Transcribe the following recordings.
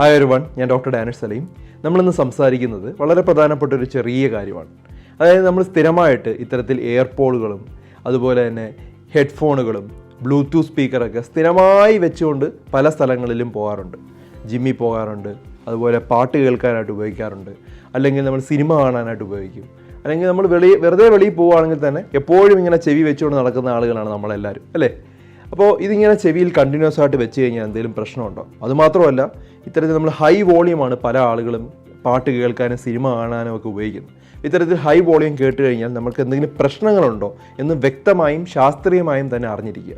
Hi ഒരു one ഞാൻ doctor Danish Saleem. നമ്മളിന്ന് സംസാരിക്കുന്നത് വളരെ പ്രധാനപ്പെട്ട ഒരു ചെറിയ കാര്യമാണ്. അതായത് നമ്മൾ സ്ഥിരമായിട്ട് ഇത്തരത്തിൽ എയർപോളുകളും അതുപോലെ തന്നെ ഹെഡ്ഫോണുകളും ബ്ലൂടൂത്ത് സ്പീക്കറൊക്കെ സ്ഥിരമായി വെച്ചുകൊണ്ട് പല സ്ഥലങ്ങളിലും പോകാറുണ്ട്. ജിമ്മിൽ പോകാറുണ്ട്. അതുപോലെ പാട്ട് കേൾക്കാനായിട്ട് ഉപയോഗിക്കാറുണ്ട്. അല്ലെങ്കിൽ നമ്മൾ സിനിമ കാണാനായിട്ട് ഉപയോഗിക്കും. അല്ലെങ്കിൽ നമ്മൾ വെളി വെറുതെ വെളിയിൽ പോവുകയാണെങ്കിൽ തന്നെ എപ്പോഴും ഇങ്ങനെ ചെവി വെച്ചുകൊണ്ട് നടക്കുന്ന ആളുകളാണ് നമ്മളെല്ലാവരും. അല്ലേ? അപ്പോൾ ഇതിങ്ങനെ ചെവിയിൽ കണ്ടിന്യൂസ് ആയിട്ട് വെച്ച് കഴിഞ്ഞാൽ എന്തെങ്കിലും പ്രശ്നമുണ്ടോ? അതുമാത്രമല്ല ഇത്തരത്തിൽ നമ്മൾ ഹൈ വോളിയമാണ് പല ആളുകളും പാട്ട് കേൾക്കാനും സിനിമ കാണാനും ഒക്കെ ഉപയോഗിക്കുന്നത്. ഇത്തരത്തിൽ ഹൈ വോളിയം കേട്ട് കഴിഞ്ഞാൽ നമുക്ക് എന്തെങ്കിലും പ്രശ്നങ്ങളുണ്ടോ എന്ന് വ്യക്തമായും ശാസ്ത്രീയമായും തന്നെ അറിഞ്ഞിരിക്കുക.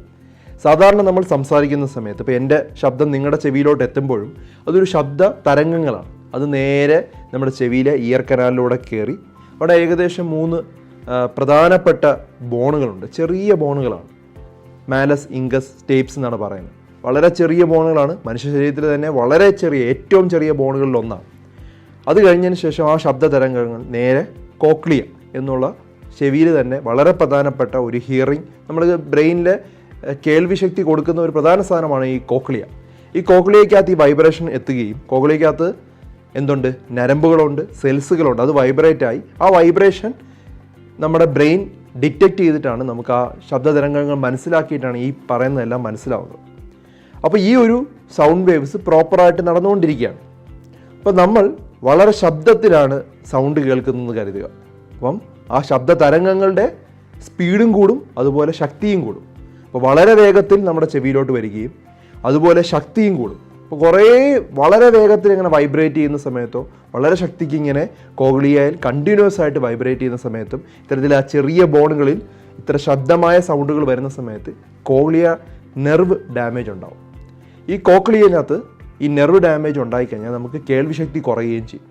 സാധാരണ നമ്മൾ സംസാരിക്കുന്ന സമയത്ത് ഇപ്പോൾ എന്റെ ശബ്ദം നിങ്ങളുടെ ചെവിയിലോട്ട് എത്തുമ്പോഴും അതൊരു ശബ്ദ തരംഗങ്ങളാണ്. അത് നേരെ നമ്മുടെ ചെവിയിലെ ഇയർ കനാലിലൂടെ കയറി അവിടെ ഏകദേശം മൂന്ന് പ്രധാനപ്പെട്ട ബോണുകളുണ്ട്. ചെറിയ ബോണുകളാണ്. മാലസ് ഇംഗസ് സ്റ്റേപ്സ് എന്നാണ് പറയുന്നത്. വളരെ ചെറിയ ബോണുകളാണ്. മനുഷ്യ ശരീരത്തിൽ തന്നെ വളരെ ചെറിയ ഏറ്റവും ചെറിയ ബോണുകളിൽ ഒന്നാണ്. അത് കഴിഞ്ഞതിന് ശേഷം ആ ശബ്ദ തരംഗങ്ങൾ നേരെ കോക്ലിയ എന്നുള്ള ചെവിയിൽ തന്നെ വളരെ പ്രധാനപ്പെട്ട ഒരു ഹിയറിംഗ് നമ്മൾ ബ്രെയിനിലെ കേൾവി ശക്തി കൊടുക്കുന്ന ഒരു പ്രധാന സാധനമാണ് ഈ കോക്ലിയ. ഈ കോക്ലിയക്കകത്ത് ഈ വൈബ്രേഷൻ എത്തുകയും കോക്ലിയക്കകത്ത് എന്തുണ്ട്? നരമ്പുകളുണ്ട് സെൽസുകളുണ്ട് അത് വൈബ്രേറ്റായി ആ വൈബ്രേഷൻ നമ്മുടെ ബ്രെയിൻ ഡിറ്റക്റ്റ് ചെയ്തിട്ടാണ് നമുക്ക് ആ ശബ്ദതരംഗങ്ങൾ മനസ്സിലാക്കിയിട്ടാണ് ഈ പറയുന്നതെല്ലാം മനസ്സിലാവുന്നത്. അപ്പോൾ ഈ ഒരു സൗണ്ട് വേവ്സ് പ്രോപ്പറായിട്ട് നടന്നുകൊണ്ടിരിക്കുകയാണ്. അപ്പോൾ നമ്മൾ വളരെ ശബ്ദത്തിലാണ് സൗണ്ട് കേൾക്കുന്നതെന്ന് കരുതുക. അപ്പം ആ ശബ്ദ തരംഗങ്ങളുടെ സ്പീഡും കൂടും അതുപോലെ ശക്തിയും കൂടും. അപ്പോൾ വളരെ വേഗത്തിൽ നമ്മുടെ ചെവിയിലോട്ട് വരികയും അതുപോലെ ശക്തിയും കൂടും. അപ്പോൾ കുറേ വളരെ വേഗത്തിൽ ഇങ്ങനെ വൈബ്രേറ്റ് ചെയ്യുന്ന സമയത്തോ വളരെ ശക്തിക്ക് ഇങ്ങനെ കോഗ്ലിയയിൽ കണ്ടിന്യൂസ് ആയിട്ട് വൈബ്രേറ്റ് ചെയ്യുന്ന സമയത്തും ഇത്തരത്തിൽ ആ ചെറിയ ബോണുകളിൽ ഇത്ര ശബ്ദമായ സൗണ്ടുകൾ വരുന്ന സമയത്ത് കോഗ്ലിയ നെർവ് ഡാമേജ് ഉണ്ടാവും. ഈ കോക്ലിയനകത്ത് ഈ നെർവ് ഡാമേജ് ഉണ്ടായിക്കഴിഞ്ഞാൽ നമുക്ക് കേൾവിശക്തി കുറയുകയും ചെയ്യും.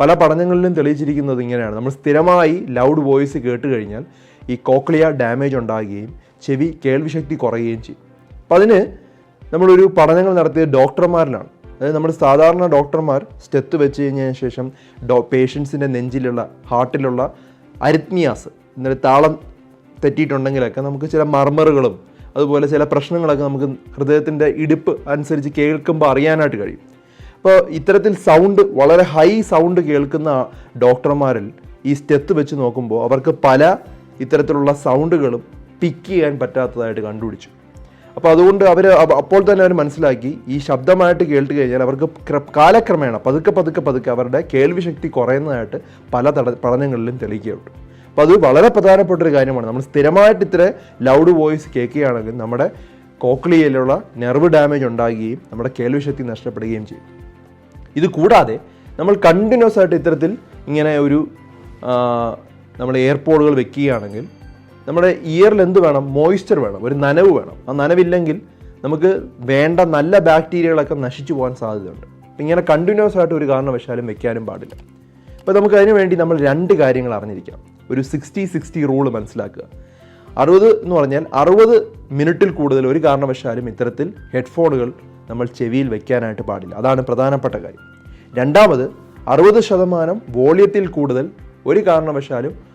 പല പഠനങ്ങളിലും തെളിയിച്ചിരിക്കുന്നത് ഇങ്ങനെയാണ്. നമ്മൾ സ്ഥിരമായി ലൗഡ് വോയിസ് കേട്ട് കഴിഞ്ഞാൽ ഈ കോക്ലിയ ഡാമേജ് ഉണ്ടാകുകയും ചെവി കേൾവിശക്തി കുറയുകയും ചെയ്യും. അപ്പം അതിന് നമ്മളൊരു പഠനങ്ങൾ നടത്തിയ ഡോക്ടർമാരിലാണ്. അതായത് നമ്മൾ സാധാരണ ഡോക്ടർമാർ സ്റ്റെത്ത് വെച്ച് കഴിഞ്ഞതിന് ശേഷം ഡോ പേഷ്യൻസിന്റെ നെഞ്ചിലുള്ള ഹാർട്ടിലുള്ള അരിത്മിയാസ് എന്നൊരു താളം തെറ്റിയിട്ടുണ്ടെങ്കിലൊക്കെ നമുക്ക് ചില മർമറുകളും അതുപോലെ ചില പ്രശ്നങ്ങളൊക്കെ നമുക്ക് ഹൃദയത്തിന്റെ ഇടിപ്പ് അനുസരിച്ച് കേൾക്കുമ്പോൾ അറിയാനായിട്ട് കഴിയും. അപ്പോൾ ഇത്തരത്തിൽ സൗണ്ട് വളരെ ഹൈ സൗണ്ട് കേൾക്കുന്ന ഡോക്ടർമാരിൽ ഈ സ്റ്റെത്ത് വെച്ച് നോക്കുമ്പോൾ അവർക്ക് പല ഇത്തരത്തിലുള്ള സൗണ്ടുകളും പിക്ക് ചെയ്യാൻ പറ്റാത്തതായിട്ട് കണ്ടുപിടിച്ചു. അപ്പോൾ അതുകൊണ്ട് അവർ അപ്പോൾ തന്നെ അവർ മനസ്സിലാക്കി ഈ ശബ്ദമായിട്ട് കേട്ട് കഴിഞ്ഞാൽ അവർക്ക് ക്ര- കാലക്രമേണ പതുക്കെ പതുക്കെ പതുക്കെ അവരുടെ കേൾവിശക്തി കുറയുന്നതായിട്ട് പല പഠനങ്ങളിലും തെളിയിക്കപ്പെട്ടു അപ്പോൾ അത് വളരെ പ്രധാനപ്പെട്ട ഒരു കാര്യമാണ്. നമ്മൾ സ്ഥിരമായിട്ട് ഇത്ര ലൗഡ് വോയിസ് കേൾക്കുകയാണെങ്കിൽ നമ്മുടെ കോക്ലിയയിലുള്ള നെർവ് ഡാമേജ് ഉണ്ടാകുകയും നമ്മുടെ കേൾവിശക്തി നഷ്ടപ്പെടുകയും ചെയ്യും. ഇത് കൂടാതെ നമ്മൾ കണ്ടിന്യൂസ് ആയിട്ട് ഇത്തരത്തിൽ ഇങ്ങനെ ഒരു നമ്മൾ എയർപോഡുകൾ വെക്കുകയാണെങ്കിൽ നമ്മുടെ ഇയറിൽ എന്ത് വേണം മോയ്സ്ചർ വേണം ഒരു നനവ് വേണം. ആ നനവില്ലെങ്കിൽ നമുക്ക് വേണ്ട നല്ല ബാക്ടീരിയകളൊക്കെ നശിച്ചു പോകാൻ സാധ്യതയുണ്ട്. അപ്പം ഇങ്ങനെ കണ്ടിന്യൂസ് ആയിട്ട് ഒരു കാരണവശാലും വെക്കാനും പാടില്ല. അപ്പോൾ നമുക്ക് അതിനു വേണ്ടി നമ്മൾ രണ്ട് കാര്യങ്ങൾ അറിഞ്ഞിരിക്കാം ഒരു സിക്സ്റ്റി സിക്സ്റ്റി റൂൾ മനസ്സിലാക്കുക. അറുപത് എന്ന് പറഞ്ഞാൽ അറുപത് മിനിറ്റിൽ കൂടുതൽ ഒരു കാരണവശാലും ഇത്തരത്തിൽ ഹെഡ്ഫോണുകൾ നമ്മൾ ചെവിയിൽ വെക്കാനായിട്ട് പാടില്ല. അതാണ് പ്രധാനപ്പെട്ട കാര്യം. രണ്ടാമത് അറുപത് ശതമാനം വോളിയത്തിൽ കൂടുതൽ ഒരു കാരണവശാലും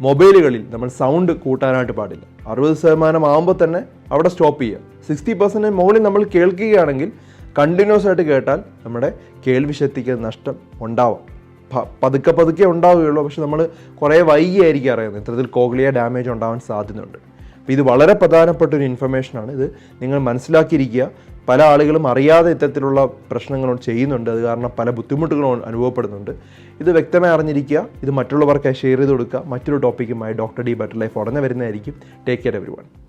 മൊബൈലുകളിൽ നമ്മൾ സൗണ്ട് കൂട്ടാനായിട്ട് പാടില്ല. അറുപത് ശതമാനം ആകുമ്പോൾ തന്നെ അവിടെ സ്റ്റോപ്പ് ചെയ്യുക സിക്സ്റ്റി പെർസെന്റ് മുകളിൽ നമ്മൾ കേൾക്കുകയാണെങ്കിൽ കണ്ടിന്യൂസ് ആയിട്ട് കേട്ടാൽ നമ്മുടെ കേൾവി ശക്തിക്ക് നഷ്ടം ഉണ്ടാവാം. പതുക്കെ പതുക്കെ ഉണ്ടാവുകയുള്ളൂ. പക്ഷെ നമ്മൾ കുറേ വൈകിയായിരിക്കും അറിയുന്നത്. ഇത്തരത്തിൽ കോഗ്ലിയ ഡാമേജ് ഉണ്ടാവാൻ സാധ്യതയുണ്ട്. അപ്പോൾ ഇത് വളരെ പ്രധാനപ്പെട്ട ഒരു ഇൻഫർമേഷനാണ് ഇത് നിങ്ങൾ മനസ്സിലാക്കിയിരിക്കുക. പല ആളുകളും അറിയാതെ ഇത്തരത്തിലുള്ള പ്രശ്നങ്ങൾ ചെയ്യുന്നുണ്ട്. അത് കാരണം പല ബുദ്ധിമുട്ടുകളും അനുഭവപ്പെടുന്നുണ്ട്. ഇത് വ്യക്തമായി അറിഞ്ഞിരിക്കുക. ഇത് മറ്റുള്ളവർക്കായി ഷെയർ ചെയ്ത് കൊടുക്കുക. മറ്റൊരു ടോപ്പിക്കുമായി ഡോക്ടർ ഡി ബട്ടർ ലൈഫ് ഉടനെ വരുന്നതായിരിക്കും. Take care every one